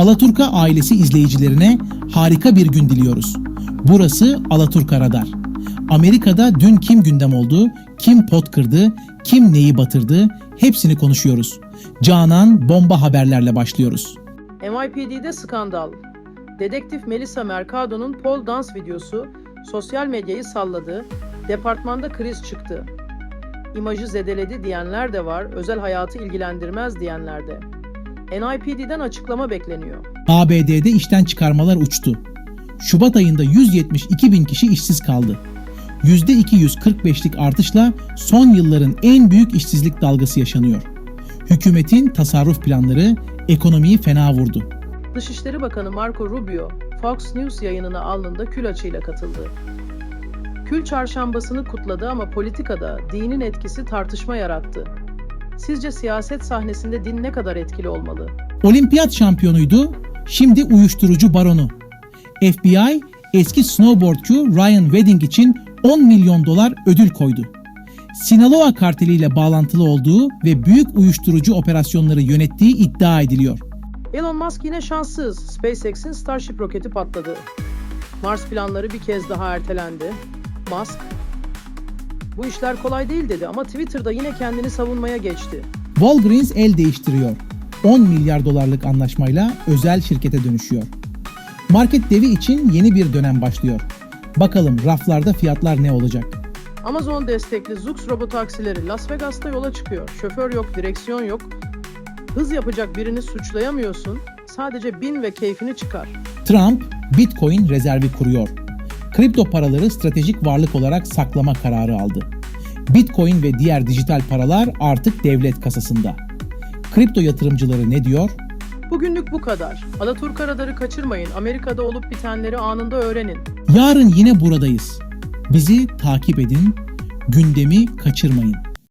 Alaturka ailesi izleyicilerine harika bir gün diliyoruz. Burası Alaturka Radar. Amerika'da dün kim gündem oldu, kim pot kırdı, kim neyi batırdı hepsini konuşuyoruz. Canan bomba haberlerle başlıyoruz. NYPD'de skandal. Dedektif Melissa Mercado'nun pole dance videosu sosyal medyayı salladı, departmanda kriz çıktı. İmajı zedeledi diyenler de var, özel hayatı ilgilendirmez diyenler de. NYPD'den açıklama bekleniyor. ABD'de işten çıkarmalar uçtu. Şubat ayında 172 bin kişi işsiz kaldı. %245'lik artışla son yılların en büyük işsizlik dalgası yaşanıyor. Hükümetin tasarruf planları ekonomiyi fena vurdu. Dışişleri Bakanı Marco Rubio, Fox News yayınına alnında kül açıyla katıldı. Kül çarşambasını kutladı ama politikada dinin etkisi tartışma yarattı. Sizce siyaset sahnesinde din ne kadar etkili olmalı? Olimpiyat şampiyonuydu, şimdi uyuşturucu baronu. FBI eski snowboardçu Ryan Wedding için 10 milyon dolar ödül koydu. Sinaloa karteliyle bağlantılı olduğu ve büyük uyuşturucu operasyonları yönettiği iddia ediliyor. Elon Musk yine şanssız. SpaceX'in Starship roketi patladı. Mars planları bir kez daha ertelendi. Musk, bu işler kolay değil dedi ama Twitter'da yine kendini savunmaya geçti. Walgreens el değiştiriyor. 10 milyar dolarlık anlaşmayla özel şirkete dönüşüyor. Market devi için yeni bir dönem başlıyor. Bakalım raflarda fiyatlar ne olacak? Amazon destekli Zux robotaksileri Las Vegas'ta yola çıkıyor. Şoför yok, direksiyon yok. Hız yapacak birini suçlayamıyorsun. Sadece bin ve keyfini çıkar. Trump Bitcoin rezervi kuruyor. Kripto paraları stratejik varlık olarak saklama kararı aldı. Bitcoin ve diğer dijital paralar artık devlet kasasında. Kripto yatırımcıları ne diyor? Bugünlük bu kadar. Alaturka radarı kaçırmayın. Amerika'da olup bitenleri anında öğrenin. Yarın yine buradayız. Bizi takip edin, gündemi kaçırmayın.